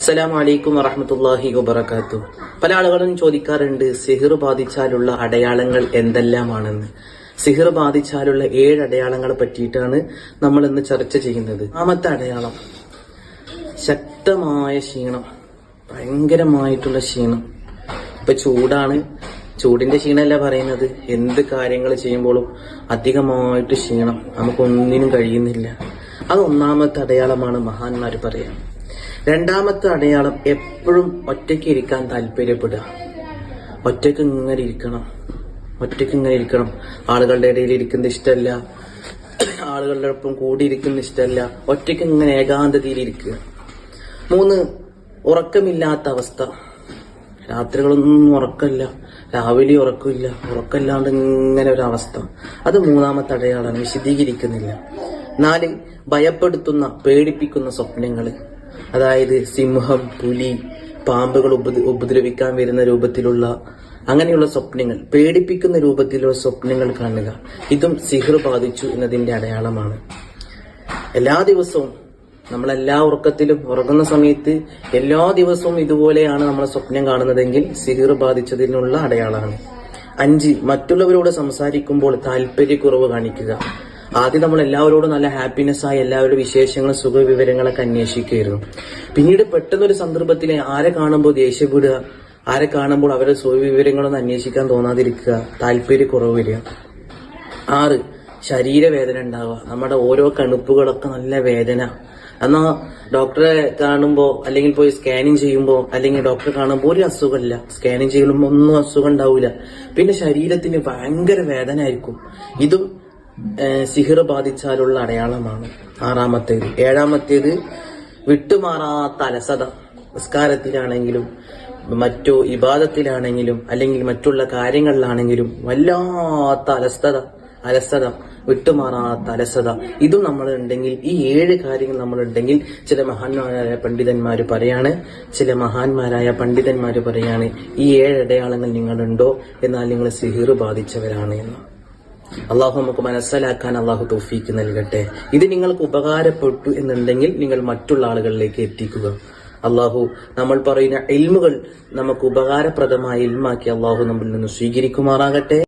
അസ്സലാമു വലൈക്കും വറഹമത്തല്ലാഹി വബർക്കാത്തു പല ആളുകളും ചോദിക്കാറുണ്ട് സിഹിർ ബാധിച്ചാലുള്ള അടയാളങ്ങൾ എന്തെല്ലാമാണെന്ന്. സിഹിർ ബാധിച്ചാലുള്ള ഏഴ് അടയാളങ്ങളെ പറ്റിയിട്ടാണ് നമ്മൾ ഇന്ന് ചർച്ച ചെയ്യുന്നത്. ആമത്തെ അടയാളം. ശക്തമായ ക്ഷീണം. ഭയങ്കരമായിട്ടുള്ള ക്ഷീണം. ഇപ്പൊ ചൂടാണ്. ചൂടിന്റെ ക്ഷീണമല്ല പറയുന്നത്. എന്ത് കാര്യങ്ങൾ ചെയ്യുമ്പോഴും അധികമായിട്ട് ക്ഷീണം. നമുക്കൊന്നിനും കഴിയുന്നില്ല. അത് ഒന്നാമത്തെ അടയാളമാണ് മഹാന്മാർ പറയാം. രണ്ടാമത്തെ അടയാളം എപ്പോഴും ഒറ്റയ്ക്ക് ഇരിക്കാൻ താല്പര്യപ്പെടുക. ഒറ്റയ്ക്ക് ഇങ്ങനെ ഇരിക്കണം. ഒറ്റയ്ക്ക് ഇങ്ങനെ ഇരിക്കണം. ആളുകളുടെ ഇടയിൽ ഇരിക്കുന്നത് ഇഷ്ടമല്ല. ആളുകളുടെ ഒപ്പം കൂടിയിരിക്കുന്ന ഇഷ്ടമല്ല. ഒറ്റയ്ക്ക് ഇങ്ങനെ ഏകാന്തതയിൽ ഇരിക്കുക. മൂന്ന് ഉറക്കമില്ലാത്ത അവസ്ഥ. രാത്രികളൊന്നും ഉറക്കമില്ല. രാവിലെ ഉറക്കമില്ല. ഉറക്കമില്ലാണ്ട് ഇങ്ങനെ ഒരു അവസ്ഥ. അത് മൂന്നാമത്തെ അടയാളാണ്. വിശദീകരിക്കുന്നില്ല. നാല് ഭയപ്പെടുത്തുന്ന പേടിപ്പിക്കുന്ന സ്വപ്നങ്ങൾ. അതായത് സിംഹം പുലി പാമ്പുകൾ ഉപദ്ര- ഉപദ്രവിക്കാൻ വരുന്ന രൂപത്തിലുള്ള അങ്ങനെയുള്ള സ്വപ്നങ്ങൾ പേടിപ്പിക്കുന്ന രൂപത്തിലുള്ള സ്വപ്നങ്ങൾ കാണുക. ഇതും സിഹർ ബാധിച്ചു എന്നതിന്റെ അടയാളമാണ്. എല്ലാ ദിവസവും നമ്മളെല്ലാ ഉറക്കത്തിലും ഉറങ്ങുന്ന സമയത്ത് എല്ലാ ദിവസവും ഇതുപോലെയാണ് നമ്മൾ സ്വപ്നം കാണുന്നതെങ്കിൽ സിഹിർ ബാധിച്ചതിനുള്ള അടയാളമാണ്. അഞ്ച് മറ്റുള്ളവരോട് സംസാരിക്കുമ്പോൾ താല്പര്യക്കുറവ് കാണിക്കുക. ആദ്യം നമ്മൾ എല്ലാവരോടും നല്ല ഹാപ്പിനെസ് ആയി എല്ലാവരുടെ വിശേഷങ്ങളും സുഖവിവരങ്ങളൊക്കെ അന്വേഷിക്കുകയായിരുന്നു. പിന്നീട് പെട്ടെന്നൊരു സന്ദർഭത്തിൽ ആരെ കാണുമ്പോൾ ദേഷ്യപ്പെടുക ആരെ കാണുമ്പോൾ അവരുടെ സുഖവിവരങ്ങളൊന്നും അന്വേഷിക്കാൻ തോന്നാതിരിക്കുക താല്പര്യക്കുറവ് വരിക. ആറ് ശരീരവേദന ഉണ്ടാവുക. നമ്മുടെ ഓരോ കണുപ്പുകളൊക്കെ നല്ല വേദന. എന്നാ ഡോക്ടറെ കാണുമ്പോൾ അല്ലെങ്കിൽ പോയി സ്കാനിങ് ചെയ്യുമ്പോൾ അല്ലെങ്കിൽ ഡോക്ടറെ കാണുമ്പോൾ ഒരു അസുഖമില്ല. സ്കാനിങ് ചെയ്യുമ്പോൾ ഒന്നും അസുഖം ഉണ്ടാവില്ല പിന്നെ ശരീരത്തിന് ഭയങ്കര വേദന ആയിരിക്കും. ഇതും സിഹിർ ബാധിച്ചാലുള്ള അടയാളമാണ് ആറാമത്തേത്. ഏഴാമത്തേത് വിട്ടുമാറാത്ത അലസത. നിസ്കാരത്തിലാണെങ്കിലും മറ്റു ഇബാദത്തിലാണെങ്കിലും അല്ലെങ്കിൽ മറ്റുള്ള കാര്യങ്ങളിലാണെങ്കിലും വല്ലാത്ത അലസ്തത അലസത വിട്ടുമാറാത്ത അലസത. ഇതും നമ്മൾ ഉണ്ടെങ്കിൽ ഈ ഏഴ് കാര്യങ്ങൾ നമ്മളുണ്ടെങ്കിൽ ചില മഹാന്മാരായ പണ്ഡിതന്മാർ പറയാണ് ചില മഹാന്മാരായ പണ്ഡിതന്മാർ പറയാണ് ഈ ഏഴ് അടയാളങ്ങൾ നിങ്ങളുണ്ടോ? എന്നാൽ നിങ്ങൾ സിഹിർ ബാധിച്ചവരാണ് എന്ന്. അള്ളാഹു നമുക്ക് മനസ്സിലാക്കാൻ അള്ളാഹു തൗഫീക്ക് നൽകട്ടെ. ഇത് നിങ്ങൾക്ക് ഉപകാരപ്പെട്ടു എന്നുണ്ടെങ്കിൽ നിങ്ങൾ മറ്റുള്ള ആളുകളിലേക്ക് എത്തിക്കുക. അള്ളാഹു നമ്മൾ പറയുന്ന ഇൽമുകൾ നമുക്ക് ഉപകാരപ്രദമായ ഇൽമാക്കി അള്ളാഹു നമ്മിൽ നിന്ന് സ്വീകരിക്കുമാറാകട്ടെ.